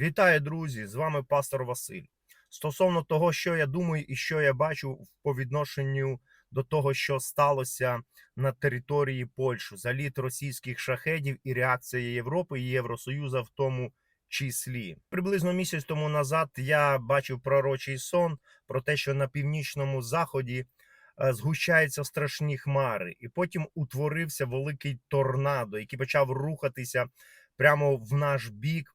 Вітаю, друзі! З вами пастор Василь. Стосовно того, що я думаю і що я бачу по відношенню до того, що сталося на території Польщі, заліт російських шахедів і реакція Європи і Євросоюзу в тому числі. Приблизно місяць тому назад я бачив пророчий сон про те, що на північному заході е, згущаються страшні хмари, і потім утворився великий торнадо, який почав рухатися прямо в наш бік.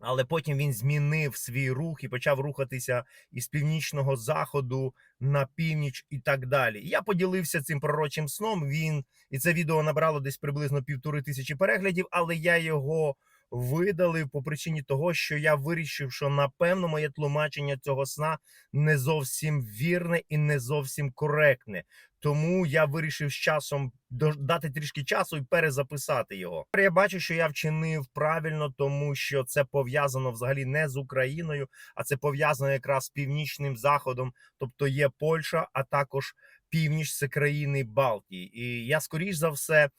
Але потім він змінив свій рух і почав рухатися із північного заходу на північ і так далі. Я поділився цим пророчим сном. Він і це відео набрало десь приблизно півтори тисячі переглядів, але я його видалив по причині того, що я вирішив, що напевно моє тлумачення цього сна не зовсім вірне і не зовсім коректне. Тому я вирішив з часом дати трішки часу і перезаписати його. Я бачу, що я вчинив правильно, тому що це пов'язано взагалі не з Україною, а це пов'язано якраз з північним заходом, тобто є Польща, а також північ це країни Балтії. І я скоріш за все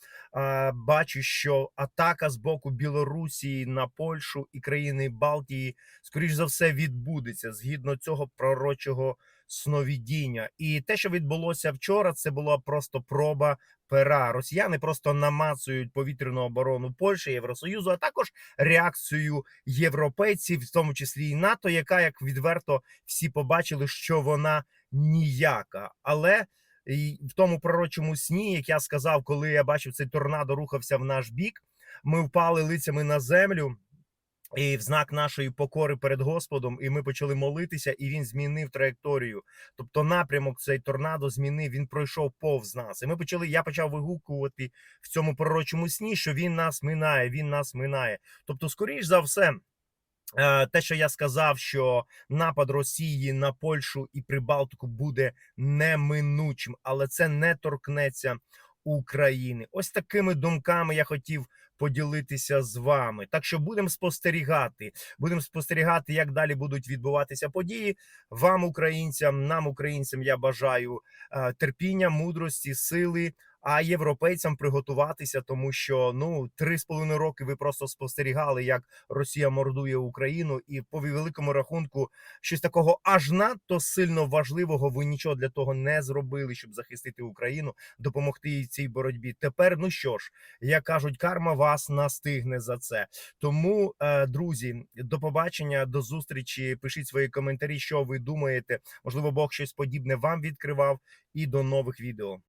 бачу, що атака з боку Білорусі на Польщу і країни Балтії, скоріш за все, відбудеться згідно цього пророчого сновидіння. І те, що відбулося вчора, це була просто проба пера. Росіяни просто намацують повітряну оборону Польщі, Євросоюзу, а також реакцію європейців, в тому числі і НАТО, яка як відверто всі побачили, що вона ніяка. Але в тому пророчому сні, як я сказав, коли я бачив цей торнадо рухався в наш бік, ми впали лицями на землю. І в знак нашої покори перед Господом, і ми почали молитися, і він змінив траєкторію. Тобто напрямок цей торнадо змінив, він пройшов повз нас. І ми почали. Я почав вигукувати в цьому пророчому сні, що він нас минає, він нас минає. Тобто, скоріш за все. Е, Те, що я сказав, що напад Росії на Польщу і Прибалтику буде неминучим, але це не торкнеться України. Ось такими думками я хотів поділитися з вами. Так що будемо спостерігати. Будемо спостерігати, як далі будуть відбуватися події. Вам, українцям, нам, українцям, я бажаю е, терпіння, мудрості, сили. А європейцям приготуватися, тому що ну три з половиною роки ви просто спостерігали, як Росія мордує Україну, і по великому рахунку щось такого аж надто сильно важливого. Ви нічого для того не зробили, щоб захистити Україну, допомогти їй цій боротьбі. Тепер, ну що ж, як кажуть, карма вас настигне за це. Тому, е, друзі, до побачення, до зустрічі. Пишіть свої коментарі, що ви думаєте. Можливо, Бог щось подібне вам відкривав. І до нових відео.